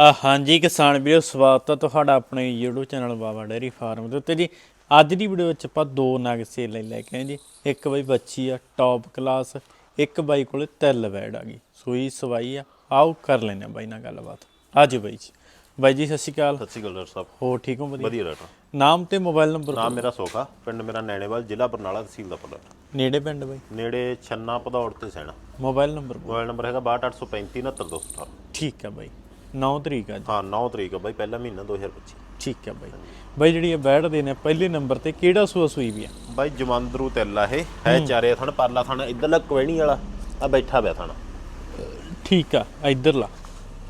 ਆ ਹਾਂਜੀ ਕਿਸਾਨ ਵੀਰੋ ਸਵਾਗਤ ਹੈ ਤੁਹਾਡਾ ਆਪਣੇ YouTube channel Baba dairy farm ਦੇ ਉੱਤੇ ਜੀ। ਅੱਜ ਦੀ ਵੀਡੀਓ ਵਿੱਚ ਆਪਾਂ ਦੋ ਨਗ ਸੇਲ ਲਈ ਲੈ ਕੇ ਆਏ ਜੀ। ਇੱਕ ਬਈ ਬੱਚੀ ਆ ਟੌਪ ਕਲਾਸ ਇੱਕ ਬਾਈ ਕੋਲੇ ਤਿਲ ਬੈੜ ਆ ਗਈ। ਸੂਈ ਸਵਾਈ ਆ। ਆਓ ਕਰ ਲੈਨੇ ਆ ਬਾਈ ਨਾਲ ਗੱਲਬਾਤ। ਅੱਜ ਬਾਈ ਜੀ। ਬਾਈ ਜੀ ਸਤਿ ਸ਼੍ਰੀ ਅਕਾਲ। ਸਤਿ ਸ਼੍ਰੀ ਅਕਾਲ ਡਾਕਟਰ ਸਾਹਿਬ। ਹੋ ਠੀਕ ਹੋ? ਵਧੀਆ। ਵਧੀਆ ਡਾਕਟਰ ਨਾਮ ਤੇ ਮੋਬਾਈਲ ਨੰਬਰ ਨਾਮ ਮੇਰਾ ਸੋਖਾ। ਪਿੰਡ ਮੇਰਾ ਨੈਣੇਵਾਲ ਜ਼ਿਲ੍ਹਾ ਬਰਨਾਲਾ ਤਹਿਸੀਲ ਦਾ ਪਲਟ ਨੇੜੇ ਪਿੰਡ ਬਾਈ? ਨੇੜੇ ਛੰਨਾ ਭਦੌੜ ਤੇ Saina. Mobile number mobile number ਹੈਗਾ 6283 69218 ਠੀਕ ਆ ਬਾਈ। 9 ਤਰੀਕ ਅੱਜ ਹਾਂ 9 ਤਰੀਕ ਆ ਬਾਈ ਪਹਿਲਾ ਮਹੀਨਾ 2025 ਠੀਕ ਆ ਬਾਈ। ਬਾਈ ਜਿਹੜੀ ਇਹ ਬੈੜ ਦੇ ਨੇ ਪਹਿਲੇ ਨੰਬਰ ਤੇ ਕਿਹੜਾ ਸੂਆ ਸੂਈ ਵੀ ਆ? ਬਾਈ ਜਮੰਦਰੂ ਤੇਲਾ ਇਹ। ਹੈ ਚਾਰੇ ਥਣ ਪਰਲਾ ਥਣ ਇਧਰਲਾ ਕੋਇਣੀ ਵਾਲਾ ਆ ਬੈਠਾ ਪਿਆ ਥਣ। ਠੀਕ ਆ ਇਧਰਲਾ।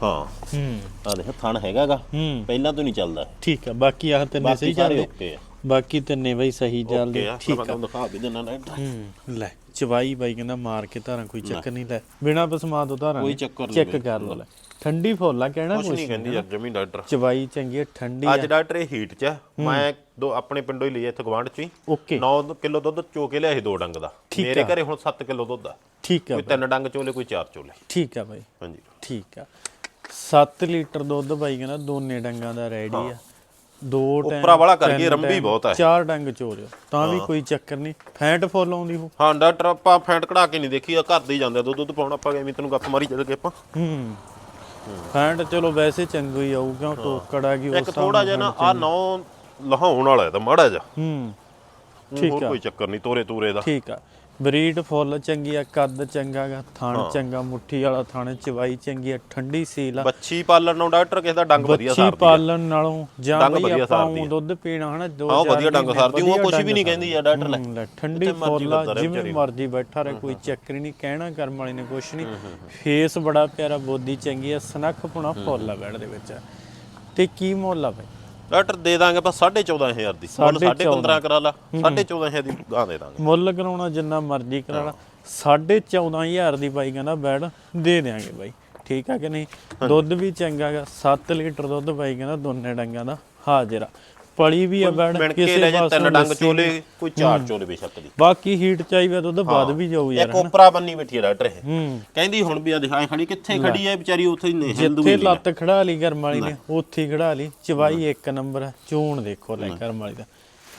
ਹਾਂ। ਹੂੰ। ਆ ਦੇਖ ਥਣ ਹੈਗਾਗਾ। ਹੂੰ। ਪਹਿਲਾਂ ਤੋਂ ਨਹੀਂ ਚੱਲਦਾ। ਠੀਕ ਆ ਬਾਕੀ ਆਹ ਤਿੰਨੇ ਸਹੀ ਚੱਲਦੇ। ਓਕੇ ਆ। ਬਾਕੀ ਤਿੰਨੇ ਬਈ ਸਹੀ ਚੱਲਦੇ। ਠੀਕ ਆ। ਤੁਹਾਨੂੰ ਦਿਖਾ ਵੀ ਦਿੰਦਾ ਹੂੰ ਲੈ ਚਵਾਈ ਬਾਈ ਕਹਿੰਦਾ ਮਾਰ ਕੇ ਧਾਰਾਂ ਕੋਈ ਚੱਕਰ ਨਹੀਂ ਲੈ। ਬਿਨਾ ਬਸਮਾ ਤੋਂ ਧਾਰਾਂ ਕੋਈ ਚੱਕਰ ਨਹੀਂ। ਚੈੱਕ ਕਰ ਲੋ ਲੈ। ਠੰਡੀ ਫੁੱਲ ਆ ਕਹਿਣਾ ਕੁਛ ਨਹੀਂ ਕਹਿੰਦੀ ਯਾਰ ਜਮੀ ਡਾਕਟਰ ਚਵਾਈ ਚੰਗੀ ਆ, ਠੰਡੀ ਅੱਜ ਡਾਕਟਰ ਇਹ ਹੀਟ ਚ ਆ। ਮੈਂ ਦੋ ਆਪਣੇ ਪਿੰਡੋਂ ਹੀ ਲਈ ਇੱਥੇ ਗਵਾਂਢ ਚ ਹੀ ਓਕੇ। 9 ਕਿਲੋ ਦੁੱਧ ਚੋ ਕੇ ਲਿਆ ਸੀ ਦੋ ਡੰਗ ਦਾ। ਠੀਕ ਮੇਰੇ ਆ। ਘਰੇ ਹੁਣ 7 ਕਿਲੋ ਦੁੱਧ ਆ। ਠੀਕ ਆ ਕੋਈ ਤਿੰਨ ਡੰਗ ਚੋਲੇ ਕੋਈ ਚਾਰ ਚੋਲੇ। ਠੀਕ ਆ ਬਾਈ। ਹਾਂਜੀ। ਠੀਕ ਆ। 7 ਲੀਟਰ ਦੁੱਧ ਬਾਈ ਕਹਿੰਦਾ ਦੋਨੇ ਡੰਗਾਂ ਦਾ ਰੈਡੀ ਆ। ਦੋ ਟਾਈਮ ਉੱਪਰਾ ਵਾਲਾ ਕਰ ਗਈ, ਤਿੰਨ ਰੰਭੀ ਟਾਈਮ, ਬਹੁਤ ਆ ਇਹ। ਚਾਰ ਡੰਗ ਚੋਰਿਓ ਤਾਂ ਵੀ ਕੋਈ ਚੱਕਰ ਨਹੀਂ। ਫੈਂਟ ਫੁੱਲ ਆਉਂਦੀ ਹੋ ਹਾਂ ਡਾਕਟਰ ਆਪਾਂ ਫੈਂਟ ਕਢਾ ਕੇ ਨਹੀਂ ਦੇਖੀ ਆ ਘਰ ਦੇ ਹੀ ਜਾਂਦੇ ਆ ਦੁੱਧ ਦੁੱਧ ਪਾਉਣ ਆਪਾਂ ਐਵੇਂ ਤੈਨੂੰ ਗੱਪ ਮਾਰੀ ਚੱਲ ਗਏ ਆਪਾਂ। ਹੂੰ। ਫੈਂਟ ਚਲੋ ਵੈਸੇ ਚੰਗਾ ਹੀ ਆਊਗਾ ਟੋਕੜ ਆ ਗਈ ਉਸ ਇੱਕ ਥੋੜਾ ਜਿਹਾ ਨਾ ਆ ਨੌ ਲਹਾਉਣ ਵਾਲਾ ਹੈ ਤਾਂ ਮਾੜਾ ਜਿਹਾ। ਹੂੰ ਊਂ ਹੋਰ ਕੋਈ ਚੱਕਰ ਨਹੀਂ ਤੋਰੇ ਤੂਰੇ ਦਾ। ਠੀਕ ਆ। ਬਰੀਡ ਫੁੱਲ ਚੰਗੀ ਆ ਕੱਦ ਚੰਗਾ ਗਾ ਥਣ ਚੰਗਾ ਮੁੱਠੀ ਵਾਲਾ ਥਣ ਚਵਾਈ ਚੰਗੀ ਆ ਠੰਡੀ ਸੀਲ ਆ। ਬੱਚੀ ਪਾਲਣ ਨੂੰ ਡਾਕਟਰ ਕਿਸੇ ਦਾ ਡੰਗ ਵਧੀਆ ਬੱਚੀ ਸਾਰਦੀ ਆ। ਪਾਲਣ ਨਾਲੋਂ ਜਾਂ ਬਈ ਆਪਾਂ ਆ। ਦੁੱਧ ਪੀਣਾ ਹਨਾ ਦੋ ਚਾਰ ਵਧੀਆ ਡੰਗ ਸਾਰਦੀ ਉਹ ਕੁਝ ਵੀ ਨਹੀਂ ਕਹਿੰਦੀ ਆ ਡਾਕਟਰ ਲੈ। ਠੰਡੀ ਫੁੱਲ ਆ, ਜਿਵੇਂ। ਮਰਜ਼ੀ ਬੈਠਾ ਰਹੇ ਕੋਈ ਚੱਕਰ ਨਹੀਂ ਕਹਿਣਾ ਕਰਮ ਵਾਲੀ ਨੇ ਕੁਛ ਨਹੀਂ। ਫੇਸ ਬੜਾ ਪਿਆਰਾ ਬੋਦੀ ਚੰਗੀ ਆ ਸਨੱਖ ਪੁਣਾ ਫੁੱਲ ਆ ਬੈੜ ਦੇ ਵਿੱਚ। ਤੇ ਕੀ ਮੁੱਲ ਆ ਬਈ? ਡਾਕਟਰ ਦੇ ਦਾਂਗੇ ਆਪਾਂ 14500 ਦੀ। ਮੁੱਲ 15.5 ਕਰਾ ਲਾ 14500 ਦੀ ਗਾਂ ਦੇ ਦਾਂਗੇ। ਮੁੱਲ ਕਰਾਉਣਾ ਜਿੰਨਾ ਮਰਜ਼ੀ ਕਰਾ ਲਾ। 14500 ਦੀ ਬਾਈ ਕਹਿੰਦਾ ਬੈੜ ਦੇ ਦੇਾਂਗੇ ਬਾਈ। ਠੀਕ ਆ ਕਿ ਨਹੀਂ? ਦੁੱਧ ਵੀ ਚੰਗਾ ਗਾ। 7 ਲੀਟਰ ਦੁੱਧ ਬਾਈ ਕਹਿੰਦਾ ਦੋਨੇ ਡੰਗਾਂ ਦਾ ਹਾਜ਼ਰ ਆ। ਪਲੀ ਵੀ ਆ ਬੈੜ ਮਿਣ ਕੇ ਲੈ ਜੇ ਪਾਸੋਂ ਤਿੰਨ ਡੰਗ ਚੋਲੇ ਕੋਈ ਚਾਰ ਚੋਲੇ ਬੇਸ਼ੱਕ ਦੀ। ਬਾਕੀ ਹੀਟ ਚਾਹੀਦਾ ਦੁੱਧ ਵੱਧ ਵੀ ਜਾਊ ਯਾਰ ਇੱਕ ਉਪਰਾ ਬੰਨੀ ਬੈਠੀ ਆ ਡਾਕਟਰ ਇਹ। ਹੂੰ। ਕਹਿੰਦੀ ਹੁਣ ਵੀ ਆ ਦਿਖਾਏ ਖੜੀ ਕਿੱਥੇ ਖੜੀ ਐ ਵਿਚਾਰੀ ਉੱਥੇ ਹੀ ਨੇ ਹਿੰਦੂ ਜਿੱਥੇ ਲੱਤ ਖੜਾ ਲਈ ਕਰਮ ਵਾਲੀ ਨੇ ਉੱਥੇ ਹੀ ਖੜਾ ਲਈ। ਚਵਾਈ ਇੱਕ ਨੰਬਰ ਆ ਚੂਣ ਦੇਖੋ ਲੈ ਕਰਮ ਵਾਲੀ ਦਾ।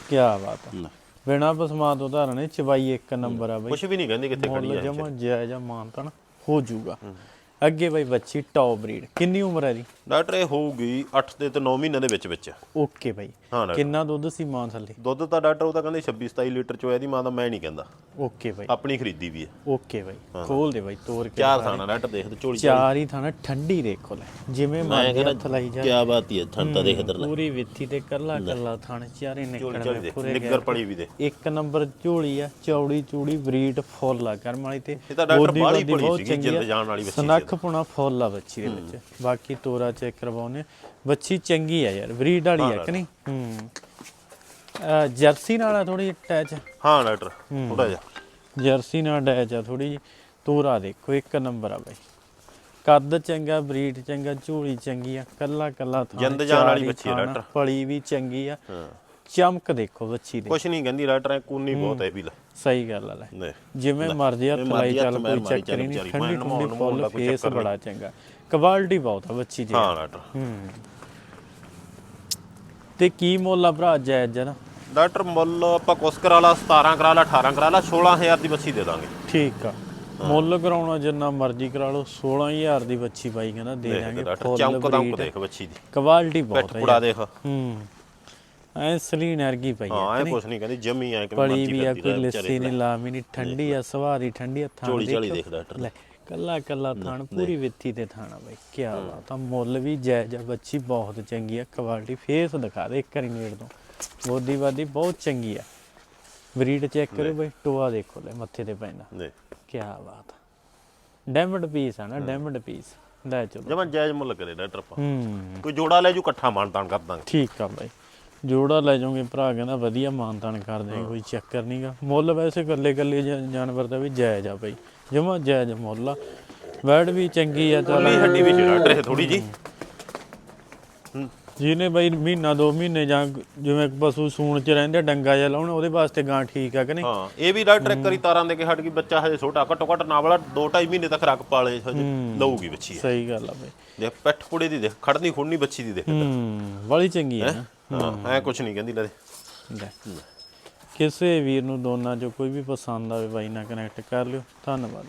ਕੀ ਬਾਤ ਆ ਬਿਨਾ ਬਸਮਾ ਤੋਂ ਧਾਰਨੇ ਚਵਾਈ ਇੱਕ ਨੰਬਰ ਆ ਬਈ। ਕੁਝ ਵੀ ਨਹੀਂ ਕਹਿੰਦੀ ਕਿੱਥੇ ਖੜੀ ਐ ਜਮਾ ਜਾਇਜ਼ਾ ਮਾਨਤਨ ਹੋ ਜਾਊਗਾ। ਅੱਗੇ ਬਈ ਬੱਚੀ ਟੌਪ ਬਰੀਡ ਕਿੰਨੀ ਉਮਰ ਹੈ ਦੀ ਡਾਕਟਰ ਇਹ ਹੋਊਗੀ 8 ਦੇ ਤੇ 9 ਮਹੀਨੇ ਦੇ ਵਿੱਚ ਵਿੱਚ। ਓਕੇ ਬਈ। ਹਾਂ ਡਾਕਟਰ। ਕਿੰਨਾ ਦੁੱਧ ਸੀ ਮਾਂ ਥੱਲੇ? ਦੁੱਧ ਤਾਂ ਡਾਕਟਰ ਉਹ ਤਾਂ ਕਹਿੰਦੇ 26 27 ਲੀਟਰ ਚੋਇਆ ਦੀ ਮਾਂ ਦਾ ਮੈਂ ਨਹੀਂ ਕਹਿੰਦਾ। ਓਕੇ ਬਈ। ਆਪਣੀ ਖਰੀਦੀ ਵੀ ਹੈ। ਓਕੇ ਬਈ। ਖੋਲ ਦੇ ਬਈ ਤੋੜ ਕੇ ਚਾਰ ਥਾਣਾ ਡਾਕਟਰ ਦੇਖ ਤੇ ਝੋਲੀ ਚਾਰ ਹੀ ਥਾਣਾ ਠੰਡੀ ਦੇਖੋ ਲੈ। ਜਿਵੇਂ ਮਰਜ਼ੀ ਹੱਥ ਲਾਈ ਜਾ। ਕੀ ਬਾਤ ਹੈ ਥਣ ਤਾਂ ਦੇਖ ਇਧਰ ਪੂਰੀ ਵਿੱਥੀ ਤੇ ਕੱਲਾ ਕੱਲਾ ਥਣ ਚਾਰੇ ਨਿਕਲਣੇ ਪੂਰੇ ਨਿੱਗਰ ਪੜੀ ਵੀ ਦੇ। ਇੱਕ ਨੰਬਰ ਝੋਲੀ ਆ ਚੌੜੀ ਚੂੜੀ ਬਰੀਡ ਫੁੱਲ ਆ ਕਰਮ ਵਾਲੀ ਤੇ। ਇਹ ਤਾਂ ਡਾਕਟਰ ਬਹੁਤ ਸੀਗੀ, ਚੰਗੀ ਜਿੰਦ। ਜਾਣ ਵਾਲੀ ਬੱਚੀ ਸੀ ਸਨੱਖ ਪੁਣਾ ਫੁੱਲ ਆ ਬੱਚੀ ਦੇ ਵਿੱਚ। ਬਾਕੀ ਤੋਰਾ ਚੈੱਕ ਕਰਵਾਉਨੇ ਬੱਚੀ ਚੰਗੀ ਆ ਯਾਰ ਬਰੀਡ ਵਾਲੀ ਆ ਕਿ ਨਹੀਂ? ਹੂੰ। ਜਰਸੀ ਨਾਲ ਆ ਥੋੜੀ ਅਟੈਚ ਹਾਂ ਡਾਕਟਰ ਥੋੜਾ ਜਿਹਾ। ਜਰਸੀ ਨਾਲ ਅਟੈਚ ਆ ਥੋੜੀ ਜੀ ਤੋਰਾ ਦੇਖੋ ਇੱਕ ਨੰਬਰ ਆ ਬਾਈ। ਕੱਦ ਚੰਗਾ ਬਰੀਡ ਚੰਗਾ ਝੋਲੀ ਚੰਗੀ ਆ ਕੱਲਾ ਕੱਲਾ ਥਾਂ ਜਿੰਦ ਜਾਨ ਵਾਲੀ ਬੱਚੀ ਡਾਕਟਰ। ਪਲੀ ਵੀ ਚੰਗੀ ਆ। ਚਮਕ ਦੇਖੋ ਬੱਚੀ ਦੀ। ਕੁਝ ਨਹੀਂ ਕਹਿੰਦੀ ਡਾਕਟਰ ਐ ਕੂਨੀ ਬਹੁਤ ਹੈ ਵੀ ਲੈ। ਸਹੀ ਗੱਲ ਆ ਲੈ। ਨਹੀਂ ਜਿਵੇਂ ਮਰਜ਼ੀ ਹੱਥ ਲਾਈ ਚੱਲ ਕੋਈ ਚੱਕਰ ਹੀ ਨਹੀਂ। ਠੰਡੀ ਠੰਡੀ ਫੁੱਲ ਦਾ ਫੇਸ ਬੜਾ ਚੰਗਾ। ਕੁਆਲਿਟੀ ਬਹੁਤ ਆ ਬੱਚੀ ਦੀ। ਹਾਂ ਡਾਕਟਰ ਹੂੰ। ਤੇ ਕੀ ਮੁੱਲ ਆ ਭਰਾ ਜਾਇਜ਼ ਜਰਾ ਡਾਕਟਰ ਮੁੱਲ ਆਪਾਂ ਕੁਛ ਕਰਾ ਲਾ 17 ਕਰਾ ਲਾ 18 ਕਰਾ ਲਾ 16000 ਦੀ ਬੱਚੀ ਦੇ ਦਾਂਗੇ। ਠੀਕ ਆ। ਮੁੱਲ ਕਰਾਉਣਾ ਜਿੰਨਾ ਮਰਜ਼ੀ ਕਰਾ ਲਓ 16000 ਦੀ ਬੱਚੀ ਬਾਈ ਕਹਿੰਦਾ ਦੇ ਦਾਂਗੇ ਚਮਕ ਦਮਕ ਬਰੀਡ। ਦੇਖ ਬੱਚੀ ਦੀ। ਕੁਆਲਿਟੀ ਬਹੁਤ ਹੈ ਪੁੜਾ ਦੇਖ। ਹੂੰ। ਐ ਸਲੀਨ ਅਰਗੀ ਪਈ ਹਾਂ ਇਹ ਕੁਛ ਨਹੀਂ ਕਹਿੰਦੀ ਜਮੀ ਐ ਕਿ ਮਰਜ਼ੀ ਵੀ ਆ ਕੋਈ ਲੱਸੀ ਨਹੀਂ ਲਾਮੀ ਨਹੀਂ ਠੰਡੀ ਆ ਸਵਾਹ ਦੀ ਠੰਡੀ ਆ ਥਾਂ ਝੋਲੀ ਝਾਲੀ ਦੇਖੋ। ਡਾਕਟਰ ਲੈ ਕੱਲਾ ਕੱਲਾ ਥਾਣ ਪੂਰੀ ਵਿੱਥੀ ਤੇ ਥਾਣਾ ਬਈ ਕੀ ਬਾਤ ਆ ਮੁੱਲ ਵੀ ਜਾਇਜ਼ ਆ ਬੱਚੀ ਬਹੁਤ ਚੰਗੀ ਆ ਕੁਆਲਿਟੀ ਫੇਸ ਦਿਖਾ ਦੇ ਇੱਕ ਵਾਰੀ ਨੇੜ ਤੋਂ। ਬੋਦੀ ਬਾਦੀ ਬਹੁਤ ਚੰਗੀ ਆ। ਬਰੀਡ ਚੈੱਕ ਕਰੋ ਬਈ ਟੋਆ ਦੇਖੋ ਲੈ ਮੱਥੇ ਤੇ ਪੈਂਦਾ। ਨਹੀਂ ਕੀ ਬਾਤ ਡੈਮਡ ਪੀਸ ਆ ਨਾ ਡੈਮਡ ਪੀਸ ਲੈ ਚਲੋ। ਜਮਾਂ ਜਾਇਜ਼ ਮੁੱਲ ਕਰੇ ਡਾਕਟਰ ਹੂੰ। ਕੋਈ ਜੋੜਾ ਲੈ ਜੂ ਇਕੱਠਾ ਮਾਨ ਤਾਨ ਕਰ ਦਾਂਗੇ। ਠੀਕ ਆ ਬਾਈ। ਜੋੜਾ ਲੈ ਜਾਓਗੇ ਭਰਾ ਕਹਿੰਦਾ ਵਧੀਆ ਮਾਨਤਾਨ ਕਰ ਦੇ ਕੋਈ ਚੱਕਰ ਨਹੀਂਗਾ ਮੁੱਲ ਵੈਸੇ ਕੱਲੇ ਕੱਲੇ ਜਾਨਵਰ ਦਾ ਵੀ ਜਾਇਜ਼ ਆ ਬਾਈ। ਜਮਾ ਜਾਇਜ਼ ਮੁੱਲ ਆ। ਵੈੜ ਵੀ ਚੰਗੀ ਆ ਚੱਲ। ਹੱਡੀ ਵਿੱਚ ਡਾਕਟਰ ਇਹ ਥੋੜੀ ਜੀ ਜਿਹਨੇ ਬਈ ਮਹੀਨਾ ਦੋ ਮਹੀਨੇ ਜਾਂ ਜਿਵੇਂ ਪਸ਼ੂ ਸੂਣ ਚ ਰਹਿੰਦੇ ਡੰਗਾ ਜਾਂ ਲਾਉਣ ਉਹਦੇ ਵਾਸਤੇ ਗਾਂ ਠੀਕ ਆ ਕਿ ਨਹੀਂ? ਹਾਂ ਇਹ ਵੀ ਡਾਕਟਰ ਇੱਕ ਵਾਰੀ ਤਾਰਾਂ ਦੇ ਕੇ ਹਟ ਗਈ ਬੱਚਾ ਹਜੇ ਛੋਟਾ ਘੱਟੋ ਘੱਟ ਨਾ ਵਾਲਾ 2.5 ਮਹੀਨੇ ਤੱਕ ਰੱਖ ਪਾਲੇ ਹਜੇ ਲਊਗੀ ਬੱਚੀ। ਸਹੀ ਗੱਲ ਆ ਬਈ। ਦੇਖ ਪੈਠ ਪੁੜੇ ਦੀ ਦੇਖ ਖੜਨੀ ਖੁੜਨੀ ਬੱਚੀ ਦੀ ਦੇਖ। ਹੂੰ ਬੜੀ ਚੰਗੀ ਆ ਨਾ। ਹਾਂ ਐ ਕੁਛ ਨਹੀਂ ਕਹਿੰਦੀ ਲੈ। ਲੈ। ਕਿਸੇ ਵੀਰ ਨੂੰ ਦੋਨਾਂ ਚੋਂ ਕੋਈ ਵੀ ਪਸੰਦ ਆਵੇ ਬਾਈ ਨਾਲ ਕਨੈਕਟ ਕਰ ਲਿਓ ਧੰਨਵਾਦ